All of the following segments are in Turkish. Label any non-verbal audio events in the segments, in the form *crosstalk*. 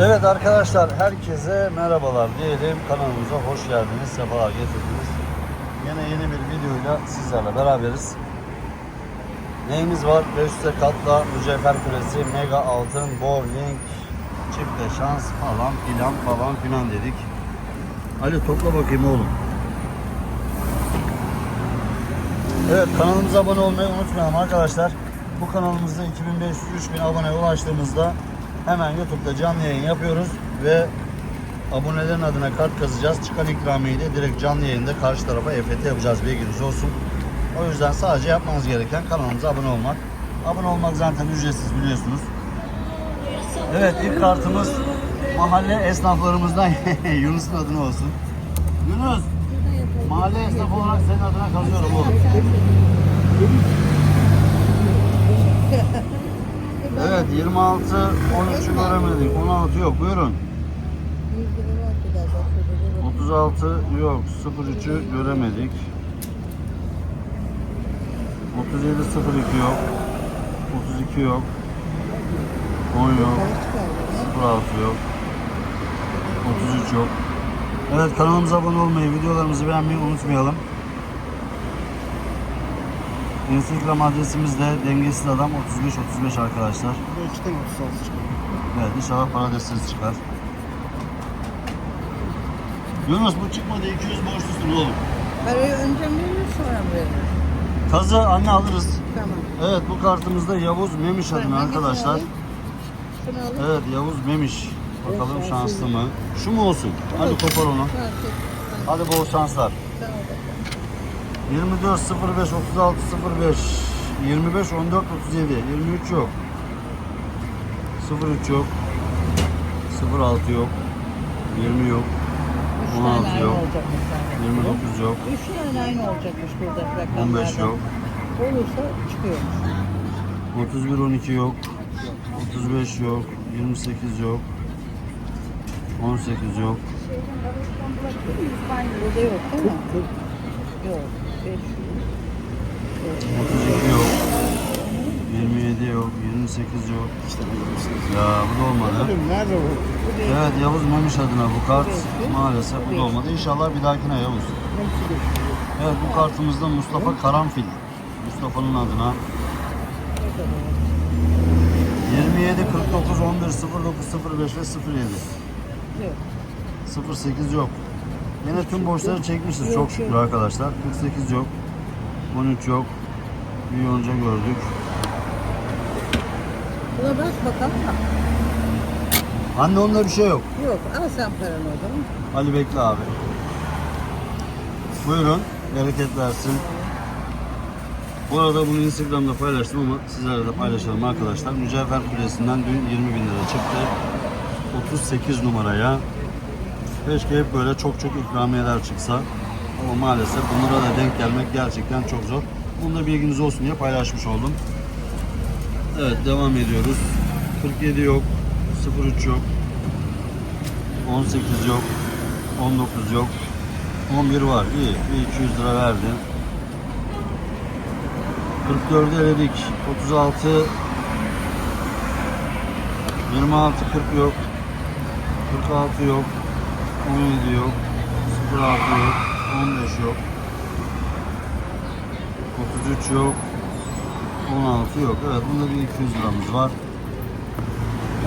Evet arkadaşlar herkese merhabalar diyelim. Kanalımıza hoş geldiniz. Sefalar getirdiniz. Yine yeni bir videoyla sizlerle beraberiz. Neyimiz var? 500 katla mücevher küresi, mega altın, bowling, çifte şans falan filan falan filan dedik. Ali topla bakayım oğlum. Evet kanalımıza abone olmayı unutmayalım arkadaşlar. Bu kanalımızda 2500-3000 aboneye ulaştığımızda hemen YouTube'da canlı yayın yapıyoruz ve abonelerin adına kart kazacağız. Çıkan ikramiyeyi de direkt canlı yayında karşı tarafa EFT yapacağız bilginiz olsun. O yüzden sadece yapmanız gereken kanalımıza abone olmak. Abone olmak zaten ücretsiz biliyorsunuz. Evet ilk kartımız mahalle esnaflarımızdan *laughs* Yunus'un adına olsun. Yunus mahalle esnafı olarak senin adına kazıyorum oğlum. Evet 26 13'ü göremedik. 16 yok. Buyurun. 36 yok. 03'ü göremedik. 37 02 yok. 32 yok. 10 yok. 06 yok. 33 yok. Evet kanalımıza abone olmayı, videolarımızı beğenmeyi unutmayalım. Instagram adresimiz de dengesiz adam 35 35 arkadaşlar. Bu iki tane 36 çıkıyor. Evet inşallah para destesi çıkar. Yunus bu çıkmadı 200 borçlusun oğlum. Parayı önce mi verir sonra mı? Kazı anne alırız. Tamam. Evet bu kartımızda Yavuz Memiş adına Hangisini arkadaşlar. alayım? Şunu alayım. Evet Yavuz Memiş. Bakalım şanslı mı? Şu mu olsun? Hadi kopar onu. Fark. Hadi bol şanslar. Bakalım. 24 05 36 05 25 14 37 23 yok. 03 yok. 06 yok. 20 yok. Üç 16 tane aynı yok. olacakmış sana. 29 yok. Üç tane aynı olacakmış burada rakamlardan. 15 yok. Olursa çıkıyormuş. 31 12 yok. 35 yok. 28 yok. 18 yok. Burada yok değil mi? Yok. Beş. 32 yok. 27 yok. 28 yok. Ya bu da olmadı. Nerede bu? Evet Yavuz Memiş adına bu kart maalesef bu da olmadı. İnşallah bir dahakine Yavuz. Evet bu kartımızda Mustafa Karanfil. Mustafa'nın adına 27 49 11 09 05 ve 07. Yok. 08 yok. Yine tüm borçları çekmişiz çok şükür arkadaşlar. 48 yok. 13 yok. Bir yonca gördük. Buna bak bakalım. Anne onda bir şey yok. Yok. Al sen paranı o zaman. Ali bekle abi. Buyurun. Bereket versin. Bu arada bunu Instagram'da paylaştım ama sizlerle de paylaşalım arkadaşlar. Mücevher Kulesi'nden dün 20 bin lira çıktı. 38 numaraya. Keşke hep böyle çok çok ikramiyeler çıksa. Ama maalesef bunlara da denk gelmek gerçekten çok zor. Bunu da bilginiz olsun diye paylaşmış oldum. Evet devam ediyoruz. 47 yok. 03 yok. 18 yok. 19 yok. 11 var. İyi. Bir 200 lira verdi. 44'ü eledik. 36 26 40 yok. 46 yok. 17 yok. 06 yok. 15 yok. 33 yok. 16 yok. Evet bunda bir 200 liramız var.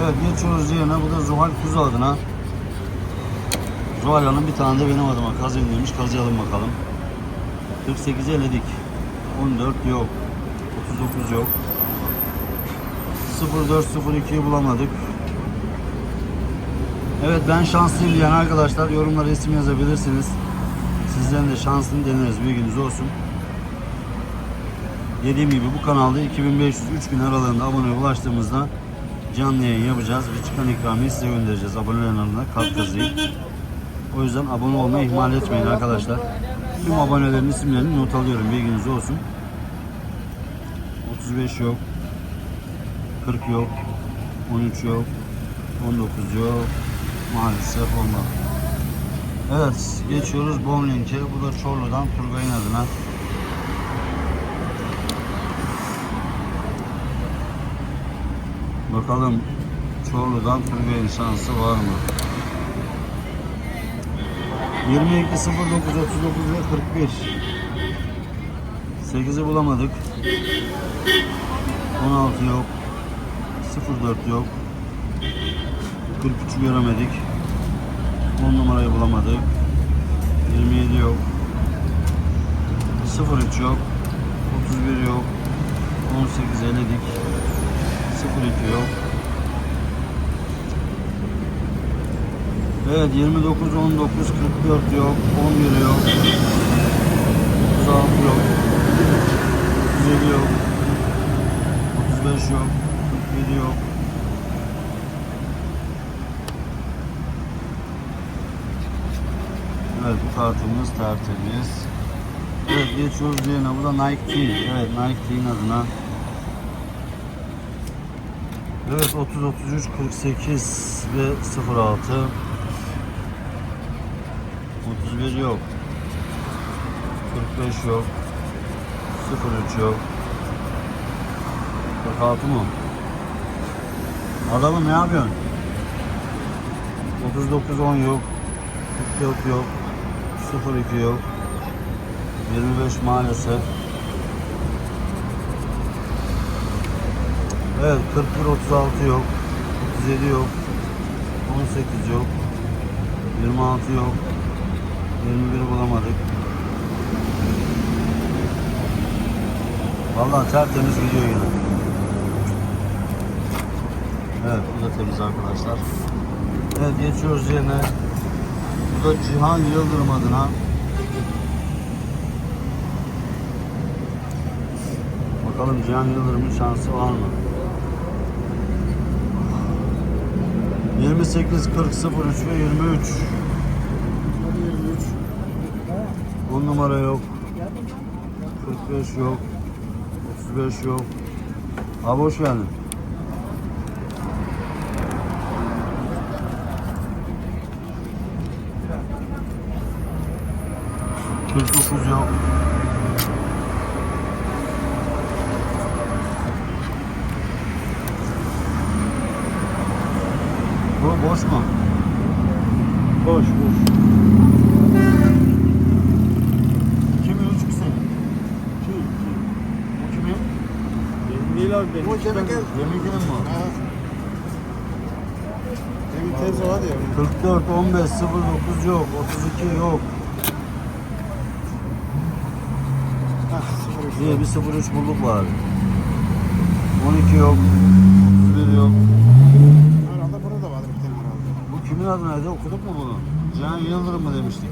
Evet geçiyoruz yerine. Bu da Zuhal Kuzu adına. Zuhal Hanım bir tane de benim adıma kazayım demiş. Kazıyalım bakalım. 48'i eledik. 14 yok. 39 yok. 0402'yi bulamadık. Evet ben şanslıyım diyen arkadaşlar yorumlara isim yazabilirsiniz. Sizlerin de şansını deneriz bilginiz olsun. Dediğim gibi bu kanalda 2500-3000 aralığında aboneye ulaştığımızda canlı yayın yapacağız ve çıkan ikramiyi size göndereceğiz abonelerin adına kart kazıyı. O yüzden abone olmayı ihmal etmeyin arkadaşlar. Tüm abonelerin isimlerini not alıyorum bilginiz olsun. 35 yok. 40 yok. 13 yok. 19 yok. Maalesef olmadı. Evet geçiyoruz bowling'e. Bu da Çorlu'dan Turgay'ın adına. Bakalım Çorlu'dan Turgay'ın şansı var mı? 22 09 39 ve 41 8'i bulamadık 16 yok 04 yok 43'ü göremedik. 10 numarayı bulamadık. 27 yok. 03 yok. 31 yok. 18 eledik 02 yok. Evet 29 19 44 yok. 11 yok. 36 yok. 37 yok. 35 yok 47 yok Evet bu kartımız tertemiz. Evet geçiyoruz diğerine. Bu da Nike Teen. Evet Nike Teen adına. Evet 30 33 48 ve 06. 31 yok. 45 yok. 03 yok. 46 mı? Adamım ne yapıyorsun? 39 10 yok. 44 yok. 02 yok. 25 maalesef. Evet 41 36 yok. 37 yok. 18 yok. 26 yok. 21 bulamadık. Vallahi tertemiz gidiyor yine. Evet bu da temiz arkadaşlar. Evet geçiyoruz yerine. Bu da Cihan Yıldırım adına. Bakalım Cihan Yıldırım'ın şansı var mı? 28, 40, 03 ve 23. Hadi 23. 10 numara yok. 45 yok. 35 yok. Abi hoş geldin. Dokuz yok. Bu boş mu? Boş boş. Kimin mü senin? Kim? Bu kimin? Benim değil abi benim. Bu kimin? Yemekinin mi? Ha. Demin teyze var ya. 44, 15, 09 yok, 32 yok. Ha, 03. Diye bir 03 bulduk var. 12 yok, 31 yok. Herhalde burada da vardır bir tane herhalde. Bu kimin adınaydı? Okuduk mu bunu? Cihan Yıldırım mı demiştik?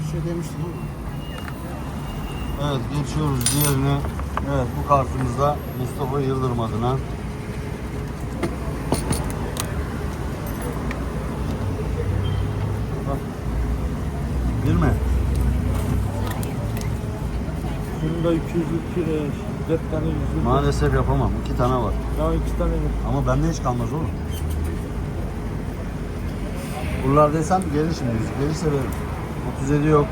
Bir şey demiştim ama. Evet geçiyoruz diğerine. Evet bu kartımızda Mustafa Yıldırım adına. Bak. Bir mi? Şunda 202 e, 4 tane 100 Maalesef yapamam. İki tane var. Ya 2 tane yok. Ama bende hiç kalmaz oğlum. Buralar desem gelir şimdi. Gelirse veririm. 37 yok.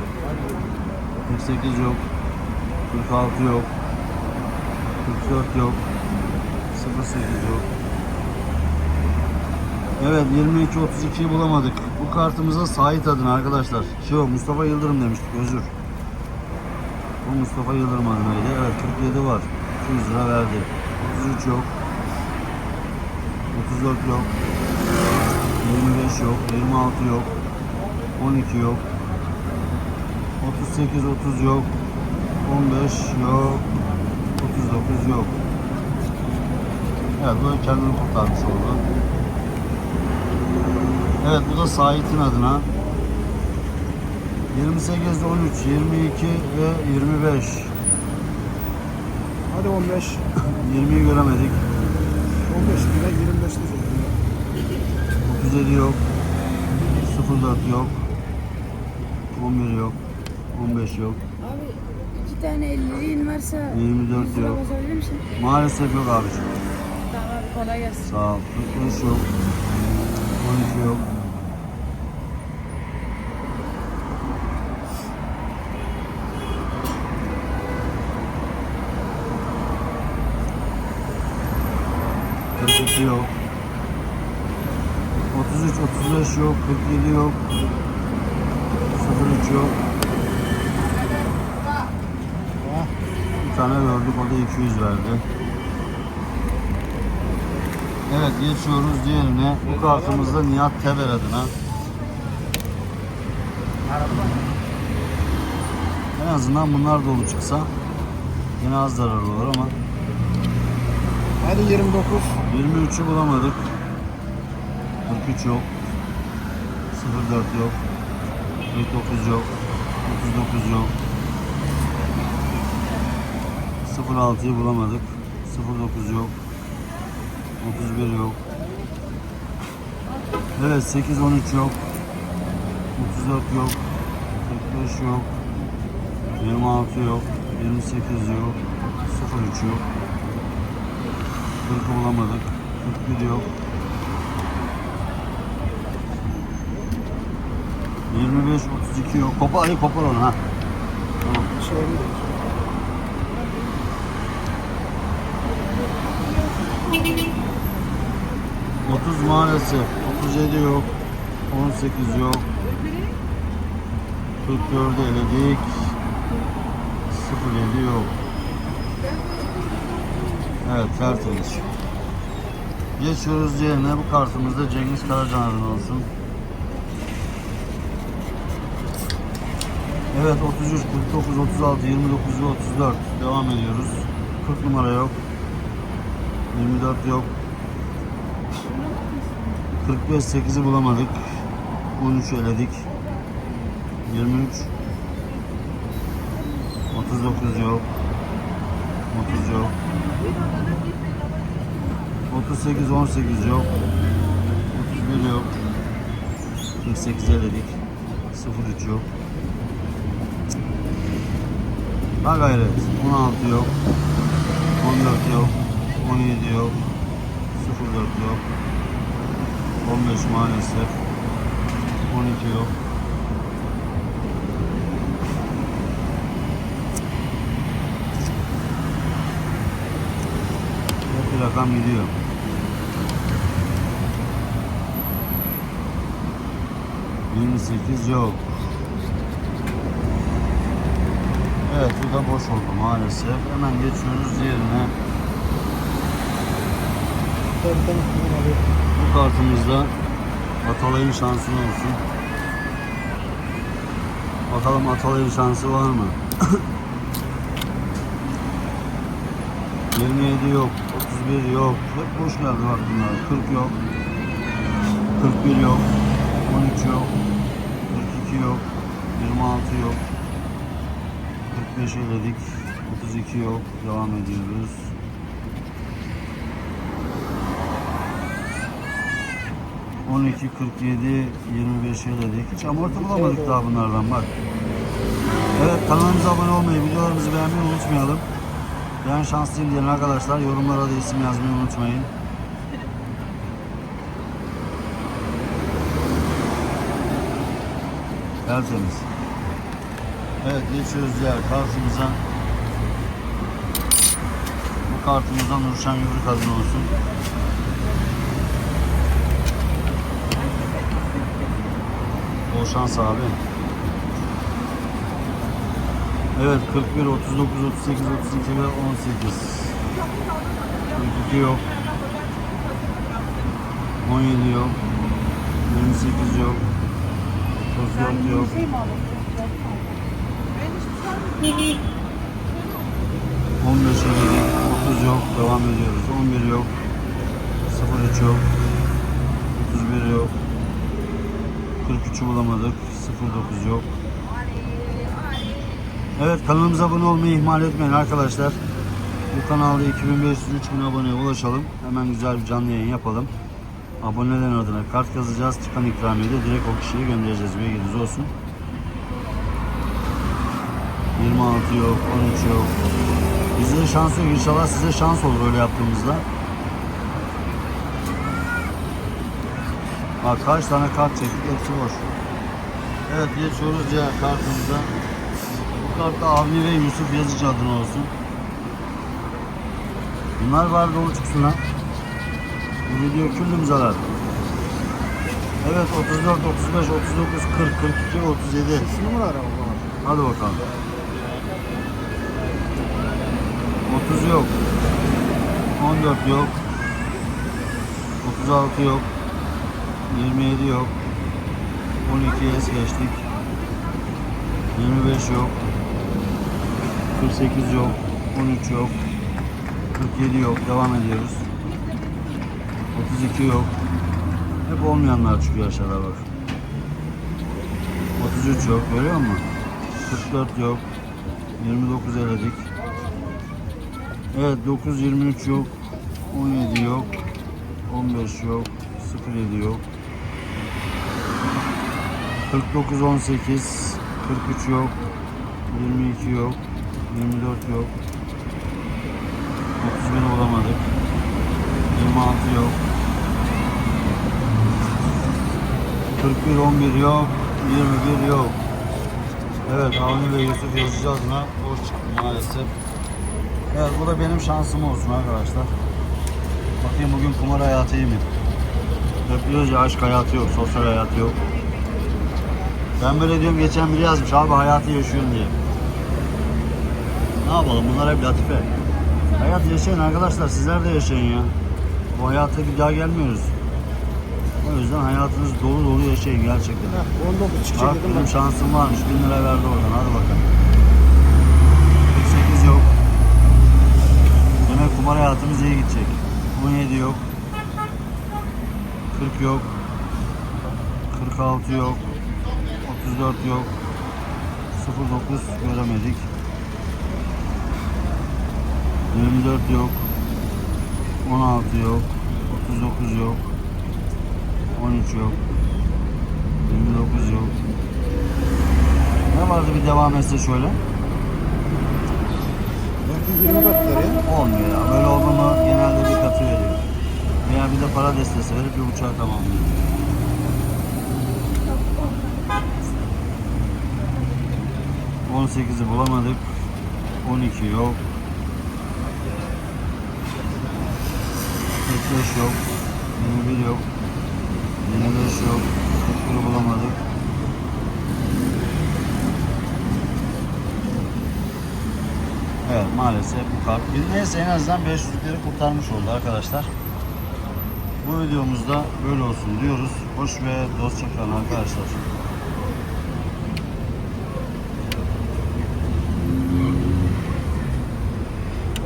48 yok. 46 yok. 44 yok. 08 yok. Evet 22 32'yi bulamadık. Bu kartımıza Sait adına arkadaşlar. Şey o Mustafa Yıldırım demiştik özür. Bu Mustafa Yıldırım adınaydı. Evet 47 var. 200 lira verdi. 33 yok. 34 yok. 25 yok. 26 yok. 12 yok. 38 30 yok. 15 yok. 39 yok. Evet bu kendini kurtarmış oldu. Evet bu da Sait'in adına. 28, 13, 22 ve 25. Hadi 15. 20'yi göremedik. 15 lira 25 lira. 37 yok. 04 yok. 11 yok. 15 yok. Abi iki tane 50'liğin varsa 24 100 lira yok. Maalesef yok abiciğim. Tamam abi kolay gelsin. Sağ ol. 45 yok. 12 yok. Yok. 35 yok, 47 yok. 03 yok. Bir tane gördük o da 200 verdi. Evet geçiyoruz diğerine. Bu kartımızda Nihat Teber adına. En azından bunlar dolu çıksa yine az zararlı olur ama Hadi 29. 23'ü bulamadık. 43 yok. 04 yok. 49 yok. 39 yok. 06'yı bulamadık. 09 yok. 31 yok. Evet 8 13 yok. 34 yok. 45 yok. 26 yok. 28 yok. 03 yok. 40 bulamadık. 41 yok. 25 32 yok. Kopar Ali kopar onu ha. Tamam. Şey değil. 30 maalesef. 37 yok. 18 yok. 44'ü eledik. 07 yok. Evet tertemiz. Geçiyoruz diğerine. Bu kartımızda Cengiz Karacan adına olsun. Evet 33, 49, 36, 29 ve 34. Devam ediyoruz. 40 numara yok. 24 yok. 45 8'i bulamadık. 13 eledik. 23 39 yok. 30 yok. 38 18 yok. 31 yok. 48 eledik. 03 yok. Ha gayret. 16 yok. 14 yok. 17 yok. 04 yok. 15 maalesef. 12 yok. Rakam gidiyor. Yirmi sekiz yok. Evet bu da boş oldu maalesef. Hemen geçiyoruz diğerine. Bu kartımızda Atalay'ın şansını olsun. Bakalım Atalay'ın şansı var mı? *coughs* 27 yok, 31 yok. Boş geldi bak bunlar. 40 yok. 41 yok. 13 yok. 42 yok. 26 yok. 45 eledik. 32 yok. Devam ediyoruz. 12, 47, 25 eledik. Hiç amorti bulamadık daha bunlardan bak. Evet kanalımıza abone olmayı, videolarımızı beğenmeyi unutmayalım. Ben şanslıyım diyen arkadaşlar yorumlara da isim yazmayı unutmayın. Tertemiz. Evet geçiyoruz diğer kartımıza. Bu kartımızdan Nurşen Yürük adına olsun. Bol şans abi. Evet 41, 39, 38, 32 ve 18. 42 yok. 17 yok. 28 yok. 34 yok. 15 eledik. 30 yok. Devam ediyoruz. 11 yok. 03 yok. 31 yok. 43'ü bulamadık. 09 yok. Evet kanalımıza abone olmayı ihmal etmeyin arkadaşlar. Bu kanalda 2500-3000 aboneye ulaşalım. Hemen güzel bir canlı yayın yapalım. Abonelerin adına kart yazacağız. Çıkan ikramiye de direkt o kişiye göndereceğiz. Bilginiz olsun. 26 yok, 13 yok. Bizde şans yok. İnşallah size şans olur öyle yaptığımızda. Bak kaç tane kart çektik hepsi boş. Evet geçiyoruz diğer kartımıza. Bu kartta Avni ve Yusuf Yazıcı adına olsun. Bunlar var dolu çıksın lan. Bu video küllüm zarar. Evet 34, 35, 39, 40, 42, 37. Şu numara ara o zaman. Hadi bakalım. 30 yok. 14 yok. 36 yok. 27 yok. 12'ye es geçtik. 25 yok. 48 yok. 13 yok. 47 yok. Devam ediyoruz. 32 yok. Hep olmayanlar çıkıyor aşağıda bak. 33 yok. Görüyor musun? 44 yok. 29 eledik. Evet 9 23 yok. 17 yok. 15 yok. 07 yok. 49 18 43 yok. 22 yok. 24 yok. 31'i bulamadık. 26 yok. 41 11 yok. 21 yok. Evet Avni ve Yusuf Yazıcı adına boş çıktı maalesef. Evet bu da benim şansım olsun arkadaşlar. Bakayım bugün kumar hayatı iyi mi? Hep ya aşk hayatı yok, sosyal hayatı yok. Ben böyle diyorum geçen biri yazmış abi hayatı yaşıyorum diye. Ne yapalım bunlar hep latife. Hayat yaşayın arkadaşlar sizler de yaşayın ya. Bu hayata bir daha gelmiyoruz. O yüzden hayatınızı dolu dolu yaşayın gerçekten. Heh, 19 çıkacak Bak dedim benim ben. şansım varmış. 1000 lira verdi oradan. Hadi bakalım. 48 yok. Demek kumar hayatımız iyi gidecek. 17 yok. 40 yok. 46 yok. 34 yok. 09 göremedik. 24 yok. 16 yok. 39 yok. 13 yok. 29 yok. Ne vardı bir devam etse şöyle? Belki 20 kat der ya. Olmuyor ya. Böyle oldu mu genelde bir katı veriyor. Veya bir de para destesi verip bir buçuğa tamamlıyor. On sekizi bulamadık. 12 yok. 45 yok. 21 yok. 25 yok. 41'i bulamadık. Evet maalesef bu kart. Biz neyse en azından 500'leri kurtarmış oldu arkadaşlar. Bu videomuzda böyle olsun diyoruz. Hoş ve dostça kalın arkadaşlar.